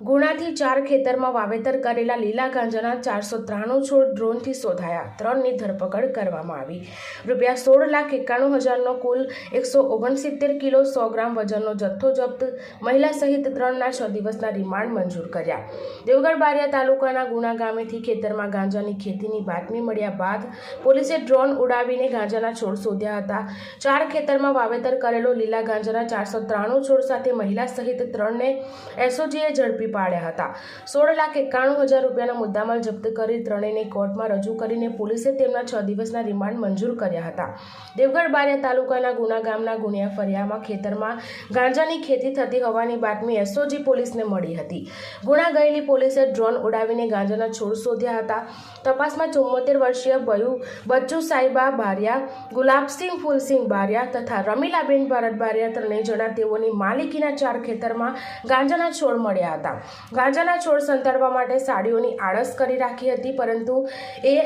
ગુણાથી ચાર ખેતરમાં વાવેતર કરેલા લીલા ગાંજાના ચારસો ત્રાણું છોડ ડ્રોનથી શોધાયા. ત્રણની ધરપકડ કરવામાં આવી. રૂપિયા સોળ લાખ એકાણું હજારનો કુલ એકસો ઓગણસિત્તેર કિલો સો ગ્રામ વજનનો જથ્થો જપ્ત મહિલા સહિત ત્રણના છ દિવસના રિમાન્ડ મંજૂર કર્યા. દેવગઢ બારિયા તાલુકાના ગુણા ગામેથી ખેતરમાં ગાંજાની ખેતીની બાતમી મળ્યા બાદ પોલીસે ડ્રોન ઉડાવીને ગાંજાના છોડ શોધ્યા હતા. ચાર ખેતરમાં વાવેતર કરેલો લીલા ગાંજાના ચારસો ત્રાણું છોડ સાથે મહિલા સહિત ત્રણને એસઓજીએ ઝડપી પાડ્યા હતા. સોળ લાખ એકાણું હજાર રૂપિયાના મુદ્દામાલ જપ્ત કરી ત્રણેયને કોર્ટમાં રજૂ કરીને પોલીસે તેમના છ દિવસના રિમાન્ડ મંજૂર કર્યા હતા. દેવગઢ બારિયા તાલુકાના ગુના ગામના ગુણિયા ફરિયામાં ખેતરમાં ગાંજાની ખેતી થતી હોવાની બાતમી એસઓજી પોલીસને મળી હતી. ગુણા ગયેલી પોલીસે ડ્રોન ઉડાવીને ગાંજાના છોડ શોધ્યા હતા. તપાસમાં ચુમ્મોતેર વર્ષીય બયુ, બચ્ચુ સાહેબા બારિયા, ગુલાબસિંહ ફૂલસિંહ બારિયા તથા રમીલાબેન ભારત બારિયા ત્રણેય જણા તેઓની માલિકીના ચાર ખેતરમાં ગાંજાના છોડ મળ્યા હતા. ગાંજાના છોડ સંતાડવા માટે સાડીઓની આળસ કરી રાખી હતી, પરંતુ એ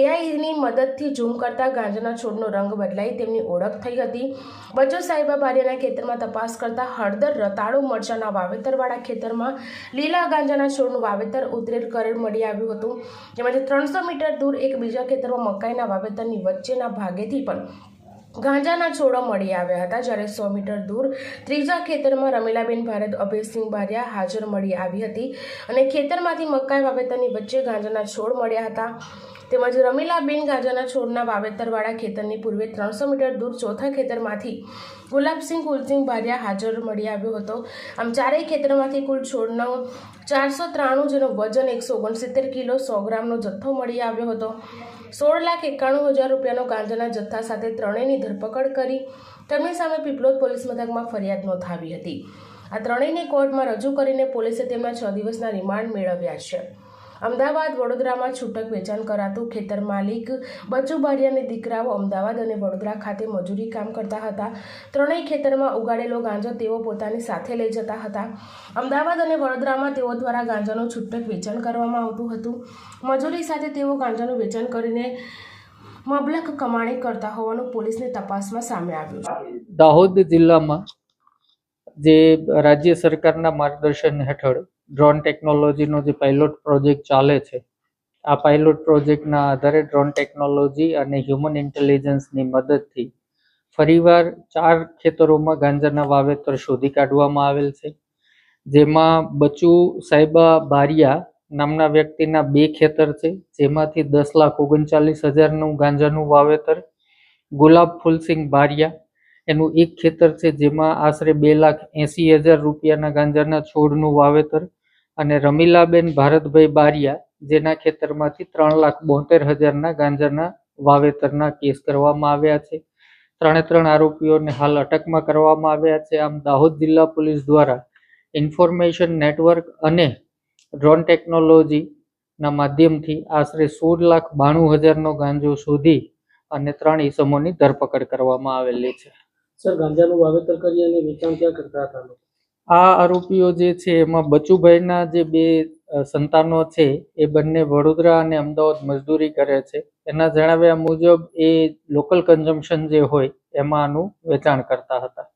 એઆઈની મદદથી ઝૂમ કરતા ગાંજાના છોડનો રંગ બદલાઈ તેમની ઓળખ થઈ હતી. બચ્ચો સાહેબા બારિયાના ખેતરમાં તપાસ કરતા હળદર, રતાળુ મરચાના વાવેતરવાળા ખેતરમાં લીલા ગાંજાના છોડનું વાવેતર ઉતરેલ કરેલ મળી આવ્યું હતું. તેમજ ત્રણસો મીટર દૂર એક બીજા ખેતરમાં મકાઈના વાવેતરની વચ્ચેના ભાગેથી પણ ગાંજાના છોડો મળી આવ્યા હતા જ્યારે સો મીટર દૂર ત્રીજા ખેતરમાં રમીલાબેન ભારત, અભયસિંહ બારિયા હાજર મળી આવી હતી અને ખેતરમાંથી મકાઈ વાવેતરની વચ્ચે ગાંજાના છોડ મળ્યા હતા. તેમજ રમીલાબેન ગાંજાના છોડના વાવેતરવાળા ખેતરની પૂર્વે ત્રણસો મીટર દૂર ચોથા ખેતરમાંથી ગુલાબસિંહ, કુલસિંહ બારિયા હાજર મળી આવ્યો હતો. આમ ચારેય ખેતરમાંથી કુલ છોડનો ચારસો ત્રાણું જેનો વજન એકસો ઓગણસિત્તેર કિલો સો ગ્રામનો જથ્થો મળી આવ્યો હતો. સોળ લાખ એકાણું હજાર રૂપિયાનો ગાંજાના જથ્થા સાથે ત્રણેયની ધરપકડ કરી તેમની સામે પીપલોદ પોલીસ મથકમાં ફરિયાદ નોંધાવી હતી. આ ત્રણેયને કોર્ટમાં રજૂ કરીને પોલીસે તેમના છ દિવસના રિમાન્ડ મેળવ્યા છે. અમદાવાદ વડોદરામાં છૂટક વેચાણ કરાતું ખેતર માલિક બચુ બારિયાની દીકરાઓ અમદાવાદ અને વડોદરા ખાતે મજૂરી કામ કરતા હતા. ત્રણેય ખેતરમાં ઉગાડેલો ગાંજો તેઓ પોતાની સાથે લઈ જતા હતા. અમદાવાદ અને વડોદરામાં તેઓ દ્વારા ગાંજાનું છૂટક વેચાણ કરવામાં આવતું હતું. મજૂરી સાથે તેઓ ગાંજાનું વેચાણ કરીને મબલક કમાણી કરતા હોવાનું પોલીસની તપાસમાં સામે આવ્યું દાહોદ જિલ્લામાં જે રાજ્ય સરકારના માર્ગદર્શન હેઠળ ડ્રોન ટેકનોલોજીનો જે પાયલોટ પ્રોજેક્ટ ચાલે છે, આ પાયલોટ પ્રોજેક્ટના આધારે ડ્રોન ટેકનોલોજી અને હ્યુમન ઇન્ટેલિજન્સની મદદથી ફરીવાર ચાર ખેતરોમાં ગાંજાના વાવેતર શોધી કાઢવામાં આવેલ છે. જેમાં બચુ સાહેબા બારિયા નામના વ્યક્તિના બે ખેતર છે, જેમાંથી દસ લાખ ઓગણચાલીસ હજારનું ગાંજાનું વાવેતર, ગુલાબ ફૂલસિંહ બારિયા એનું એક ખેતર છે, જેમાં આશરે બે લાખ એંસી હજાર રૂપિયાના ગાંજાના છોડનું વાવેતર અને રમીલાબેન ભારતભાઈ બારિયા, જેના ખેતરમાંથી ત્રણ લાખ બોતેર હજારના ગાંજાના વાવેતરના કેસ કરવામાં આવ્યા છે. ત્રણે ત્રણ આરોપીઓને હાલ અટકમાં કરવામાં આવ્યા છે. આમ દાહોદ જિલ્લા પોલીસ દ્વારા ઇન્ફોર્મેશન નેટવર્ક અને ડ્રોન ટેકનોલોજીના માધ્યમથી આશરે સોળ લાખ બાણું હજારનો ગાંજો શોધી અને ત્રણ ઈસમોની ધરપકડ કરવામાં આવેલી છે. સર, ગાંજાનું વાવેતર કરી અને વેચાણ ક્યાં કરતા હતા? આ આરોપીઓ જે છે, એમાં બચુભાઈના જે બે સંતાનો છે, એ બંને વડોદરા અને અમદાવાદ મજદૂરી કરે છે. એના જણાવ્યા મુજબ એ લોકલ કન્ઝમ્પશન જે હોય, એમાં આનું વેચાણ કરતા હતા.